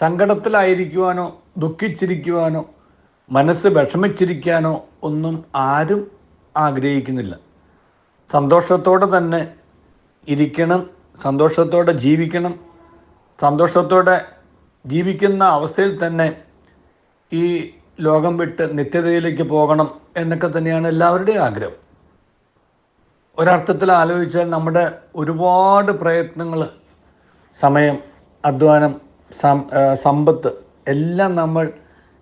സങ്കടത്തിലായിരിക്കുവാനോ ദുഃഖിച്ചിരിക്കുവാനോ മനസ്സ് വിഷമിച്ചിരിക്കാനോ ഒന്നും ആരും ആഗ്രഹിക്കുന്നില്ല. സന്തോഷത്തോടെ തന്നെ ഇരിക്കണം സന്തോഷത്തോടെ ജീവിക്കണം സന്തോഷത്തോടെ ജീവിക്കുന്ന അവസ്ഥയിൽ തന്നെ ഈ ലോകം വിട്ട് നിത്യതയിലേക്ക് പോകണം എന്നൊക്കെ തന്നെയാണ് എല്ലാവരുടെയും ആഗ്രഹം. ഒരർത്ഥത്തിൽ ആലോചിച്ചാൽ നമ്മുടെ ഒരുപാട് പ്രയത്നങ്ങൾ സമയം അധ്വാനം സമ്പത്ത്. എല്ലാം നമ്മൾ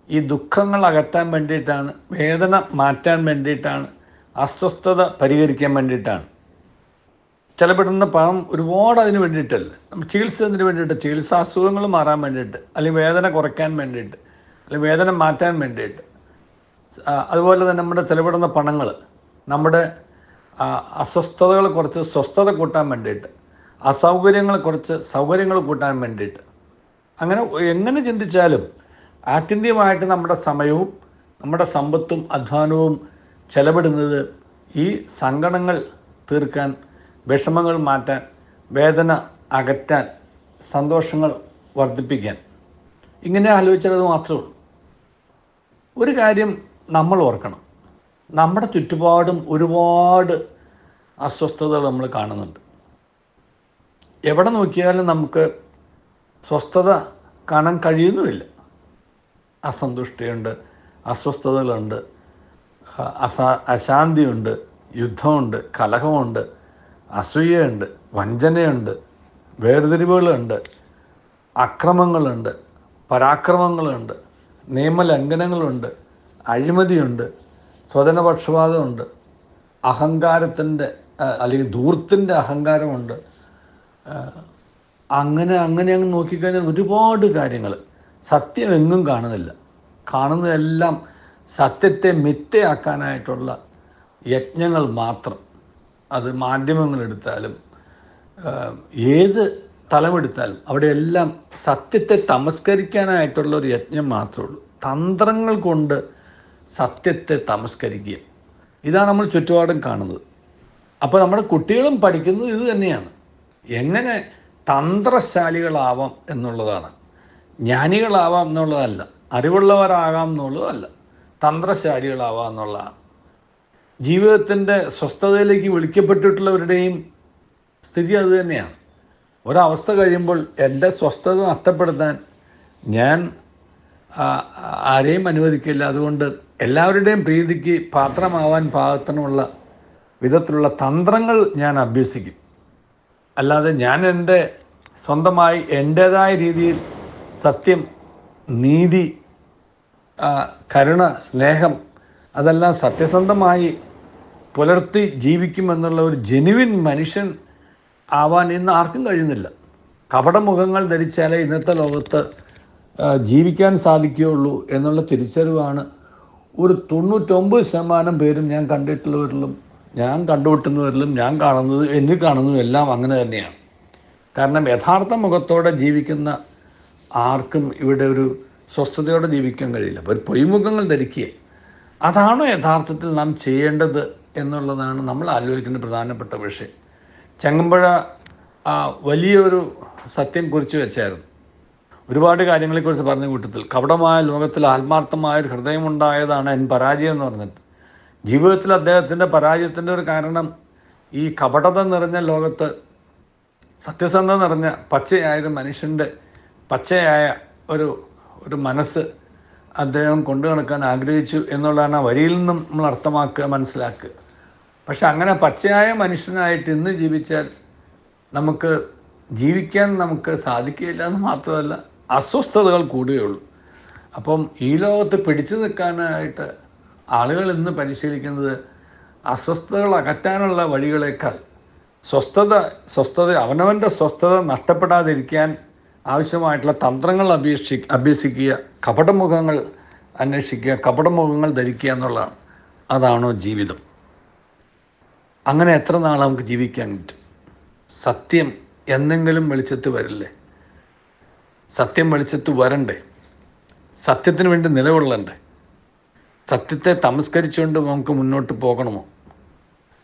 ഈ ദുഃഖങ്ങൾ അകറ്റാൻ വേണ്ടിയിട്ടാണ് വേദന മാറ്റാൻ വേണ്ടിയിട്ടാണ് അസ്വസ്ഥത പരിഹരിക്കാൻ വേണ്ടിയിട്ടാണ്. ചിലപ്പെടുന്ന പണം ഒരുപാട് അതിന് വേണ്ടിയിട്ടല്ല? നമ്മൾ ചികിത്സ അതിന് വേണ്ടിയിട്ട് ചികിത്സാ അസുഖങ്ങൾ മാറാൻ വേണ്ടിയിട്ട് അല്ലെങ്കിൽ വേദന കുറയ്ക്കാൻ വേണ്ടിയിട്ട് അല്ലെങ്കിൽ വേദന മാറ്റാൻ വേണ്ടിയിട്ട്. അതുപോലെ തന്നെ നമ്മുടെ ചിലപ്പെടുന്ന പണങ്ങൾ നമ്മുടെ അസ്വസ്ഥതകൾ കുറച്ച് സ്വസ്ഥത കൂട്ടാൻ വേണ്ടിയിട്ട് അസൗകര്യങ്ങൾ കുറച്ച് സൗകര്യങ്ങൾ കൂട്ടാൻ വേണ്ടിയിട്ട്. അങ്ങനെ എങ്ങനെ ചിന്തിച്ചാലും ആത്യന്തികമായിട്ട് നമ്മുടെ സമയവും നമ്മുടെ സമ്പത്തും അധ്വാനവും ചെലവിടുന്നത് ഈ സങ്കടങ്ങൾ തീർക്കാൻ വിഷമങ്ങൾ മാറ്റാൻ വേദന അകറ്റാൻ സന്തോഷങ്ങൾ വർദ്ധിപ്പിക്കാൻ. ഇങ്ങനെ ആലോചിച്ചത് മാത്രമേ ഉള്ളൂ. ഒരു കാര്യം നമ്മൾ ഓർക്കണം. നമ്മുടെ ചുറ്റുപാടും ഒരുപാട് അസ്വസ്ഥതകൾ നമ്മൾ കാണുന്നുണ്ട്. എവിടെ നോക്കിയാലും നമുക്ക് സ്വസ്ഥത കാണാൻ കഴിയുന്നുമില്ല. അസന്തുഷ്ടിയുണ്ട് അസ്വസ്ഥതകളുണ്ട് അസാ അശാന്തിയുണ്ട് യുദ്ധമുണ്ട് കലഹമുണ്ട് അസൂയയുണ്ട് വഞ്ചനയുണ്ട് വേർതിരിവുകളുണ്ട് അക്രമങ്ങളുണ്ട് പരാക്രമങ്ങളുണ്ട് നിയമലംഘനങ്ങളുണ്ട് അഴിമതിയുണ്ട് സ്വജനപക്ഷപാതമുണ്ട് അഹങ്കാരത്തിന്റെ അല്ലെങ്കിൽ ധൂർത്തിന്റെ അഹങ്കാരമുണ്ട് അങ്ങനെ അങ്ങനെ അങ്ങ് നോക്കിക്കഴിഞ്ഞാൽ ഒരുപാട് കാര്യങ്ങൾ. സത്യം എങ്ങും കാണുന്നില്ല. കാണുന്നതെല്ലാം സത്യത്തെ മിത്തയാക്കാനായിട്ടുള്ള യജ്ഞങ്ങൾ മാത്രം. അത് മാധ്യമങ്ങളെടുത്താലും ഏത് തലമെടുത്താലും അവിടെയെല്ലാം സത്യത്തെ തമസ്കരിക്കാനായിട്ടുള്ള ഒരു യജ്ഞം മാത്രമേ ഉള്ളൂ. തന്ത്രങ്ങൾ കൊണ്ട് സത്യത്തെ തമസ്കരിക്കുക. ഇതാണ് നമ്മൾ ചുറ്റുപാടും കാണുന്നത്. അപ്പോൾ നമ്മുടെ കുട്ടികളും പഠിക്കുന്നത് ഇത് തന്നെയാണ്. എങ്ങനെ തന്ത്രശാലികളാവാം എന്നുള്ളതാണ്. ജ്ഞാനികളാവാം എന്നുള്ളതല്ല അറിവുള്ളവരാകാം എന്നുള്ളതല്ല തന്ത്രശാലികളാവാം എന്നുള്ളതാണ്. ജീവിതത്തിന്റെ സ്വസ്ഥതയിലേക്ക് വിളിക്കപ്പെട്ടിട്ടുള്ളവരുടെയും സ്ഥിതി അതുതന്നെയാണ് ഒരവസ്ഥ കഴിയുമ്പോൾ എന്റെ സ്വസ്ഥത നഷ്ടപ്പെടുത്താൻ ഞാൻ ആരെയും അനുവദിക്കില്ല. അതുകൊണ്ട് എല്ലാവരുടെയും പ്രീതിക്ക് പാത്രമാവാൻ പാകത്തിനുള്ള വിധത്തിലുള്ള തന്ത്രങ്ങൾ ഞാൻ അഭ്യസിക്കും. അല്ലാതെ ഞാൻ എന്റെ സ്വന്തമായി എന്റേതായ രീതിയിൽ സത്യം നീതി കരുണ സ്നേഹം അതെല്ലാം സത്യസന്ധമായി പുലർത്തി ജീവിക്കുമെന്നുള്ള ഒരു ജെനുവിൻ മനുഷ്യൻ ആവാൻ ഇന്ന് ആർക്കും കഴിയുന്നില്ല. കപടമുഖങ്ങൾ ധരിച്ചാലേ ഇന്നത്തെ ലോകത്ത് ജീവിക്കാൻ സാധിക്കുകയുള്ളൂ എന്നുള്ള തിരിച്ചറിവാണ്. ഒരു തൊണ്ണൂറ്റൊമ്പത് ശതമാനം പേരും ഞാൻ കണ്ടിട്ടുള്ളവരിലും ഞാൻ കണ്ടുമുട്ടുന്നവരിലും ഞാൻ കാണുന്നത് എന്നിൽ കാണുന്നതും എല്ലാം അങ്ങനെ തന്നെയാണ്. കാരണം യഥാർത്ഥ മുഖത്തോടെ ജീവിക്കുന്ന ആർക്കും ഇവിടെ ഒരു സ്വസ്ഥതയോടെ ജീവിക്കാൻ കഴിയില്ല. ഒരു പൊയ്മുഖങ്ങൾ ധരിക്കുക. അതാണോ യഥാർത്ഥത്തിൽ നാം ചെയ്യേണ്ടത് എന്നുള്ളതാണ് നമ്മൾ ആലോചിക്കേണ്ട പ്രധാനപ്പെട്ട വിഷയം. ചങ്ങമ്പുഴ വലിയൊരു സത്യം കുറിച്ച് വെച്ചായിരുന്നു. ഒരുപാട് കാര്യങ്ങളെക്കുറിച്ച് പറഞ്ഞ കൂട്ടത്തിൽ. കപടമായ ലോകത്തിൽ ആത്മാർത്ഥമായ ഒരു ഹൃദയമുണ്ടായതാണ് എൻ പരാജയം എന്ന് പറഞ്ഞിട്ട്. ജീവിതത്തിൽ അദ്ദേഹത്തിന്റെ പരാജയത്തിന്റെ ഒരു കാരണം ഈ കപടത നിറഞ്ഞ ലോകത്ത് സത്യസന്ധത നിറഞ്ഞ പച്ചയായ ഒരു മനുഷ്യന്റെ പച്ചയായ ഒരു ഒരു മനസ്സ് അദ്ദേഹം കൊണ്ടു നടക്കാൻ ആഗ്രഹിച്ചു എന്നുള്ളതാണ് ആ വരിയിൽ നിന്നും നമ്മൾ അർത്ഥമാക്കുക മനസ്സിലാക്കുക. പക്ഷെ അങ്ങനെ പച്ചയായ മനുഷ്യനായിട്ട് ഇന്ന് ജീവിച്ചാൽ നമുക്ക് ജീവിക്കാൻ നമുക്ക് സാധിക്കുകയില്ല എന്ന് മാത്രമല്ല അസ്വസ്ഥതകൾ കൂടുകയുള്ളൂ. അപ്പം ഈ ലോകത്ത് പിടിച്ചു നിൽക്കാനായിട്ട് ആളുകൾ ഇന്ന് പരിശീലിക്കുന്നത് അസ്വസ്ഥതകൾ അകറ്റാനുള്ള വഴികളേക്കാൾ സ്വസ്ഥത സ്വസ്ഥത അവനവന്റെ സ്വസ്ഥത നഷ്ടപ്പെടാതിരിക്കാൻ ആവശ്യമായിട്ടുള്ള തന്ത്രങ്ങൾ അഭ്യക്ഷി അഭ്യസിക്കുക കപടമുഖങ്ങൾ അന്വേഷിക്കുക കപടമുഖങ്ങൾ ധരിക്കുക എന്നുള്ളതാണ്. അതാണോ ജീവിതം. അങ്ങനെ എത്ര നാൾ നമുക്ക് ജീവിക്കാൻ പറ്റും? സത്യം എന്തെങ്കിലും വെളിച്ചത്ത് വരില്ലേ? സത്യം വെളിച്ചത്ത് വരണ്ടേ? സത്യത്തിന് വേണ്ടി നിലകൊള്ളണ്ടേ? സത്യത്തെ തമസ്കരിച്ചുകൊണ്ട് നമുക്ക് മുന്നോട്ട് പോകണമോ?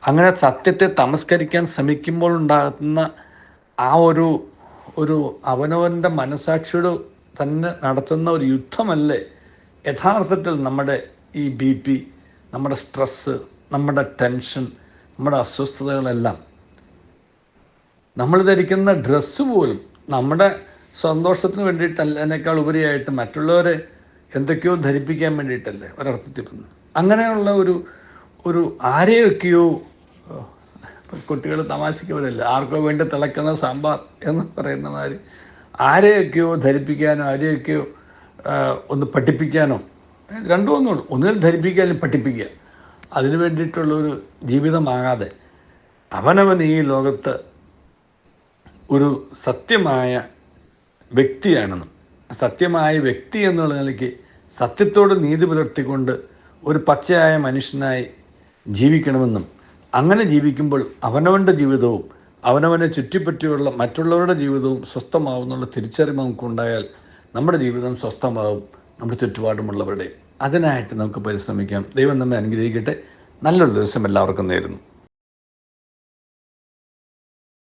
അങ്ങനെ സത്യത്തെ തമസ്കരിക്കാൻ ശ്രമിക്കുമ്പോൾ ഉണ്ടാകുന്ന ആ ഒരു ഒരു അവനവന്റെ മനസാക്ഷിയോട് തന്നെ നടത്തുന്ന ഒരു യുദ്ധമല്ലേ? യഥാർത്ഥത്തിൽ നമ്മുടെ ഈ ബി പി നമ്മുടെ സ്ട്രെസ്സ് നമ്മുടെ ടെൻഷൻ നമ്മുടെ അസ്വസ്ഥതകളെല്ലാം. നമ്മൾ ധരിക്കുന്ന ഡ്രസ്സ് പോലും നമ്മുടെ സന്തോഷത്തിന് വേണ്ടിയിട്ടല്ല അതിനേക്കാൾ ഉപരിയായിട്ട് മറ്റുള്ളവരെ എന്തൊക്കെയോ ധരിപ്പിക്കാൻ വേണ്ടിയിട്ടല്ലേ ഒരർത്ഥത്തിൽ വന്നു അങ്ങനെയുള്ള ഒരു ഒരു ആരെയൊക്കെയോ കുട്ടികൾ തമാശയ്ക്ക് പോലല്ല ആർക്കോ വേണ്ടി തിളക്കുന്ന സാമ്പാർ എന്ന് പറയുന്ന മാതിരി ആരെയൊക്കെയോ ധരിപ്പിക്കാനോ ആരെയൊക്കെയോ ഒന്ന് പഠിപ്പിക്കാനോ രണ്ടും ഒന്നുള്ളൂ ഒന്നിൽ ധരിപ്പിക്കാനും പഠിപ്പിക്കുക. അതിനു വേണ്ടിയിട്ടുള്ളൊരു ജീവിതമാകാതെ അവനവൻ ഈ ലോകത്ത് ഒരു സത്യമായ വ്യക്തിയാണെന്നും സത്യമായ വ്യക്തി എന്നുള്ള നിലയ്ക്ക് സത്യത്തോട് നീതി പുലർത്തിക്കൊണ്ട് ഒരു പച്ചയായ മനുഷ്യനായി ജീവിക്കണമെന്നും അങ്ങനെ ജീവിക്കുമ്പോൾ അവനവന്റെ ജീവിതവും അവനവനെ ചുറ്റിപ്പറ്റിയുള്ള മറ്റുള്ളവരുടെ ജീവിതവും സ്വസ്ഥമാവുന്നുള്ള തിരിച്ചറിവ് നമുക്കുണ്ടായാൽ നമ്മുടെ ജീവിതം സ്വസ്ഥമാവും നമ്മുടെ ചുറ്റുപാടുമുള്ളവരുടെ അതിനായിട്ട് നമുക്ക് പരിശ്രമിക്കാം. ദൈവം നമ്മെ അനുഗ്രഹിക്കട്ടെ. നല്ലൊരു ദിവസം എല്ലാവർക്കും നേരുന്നു.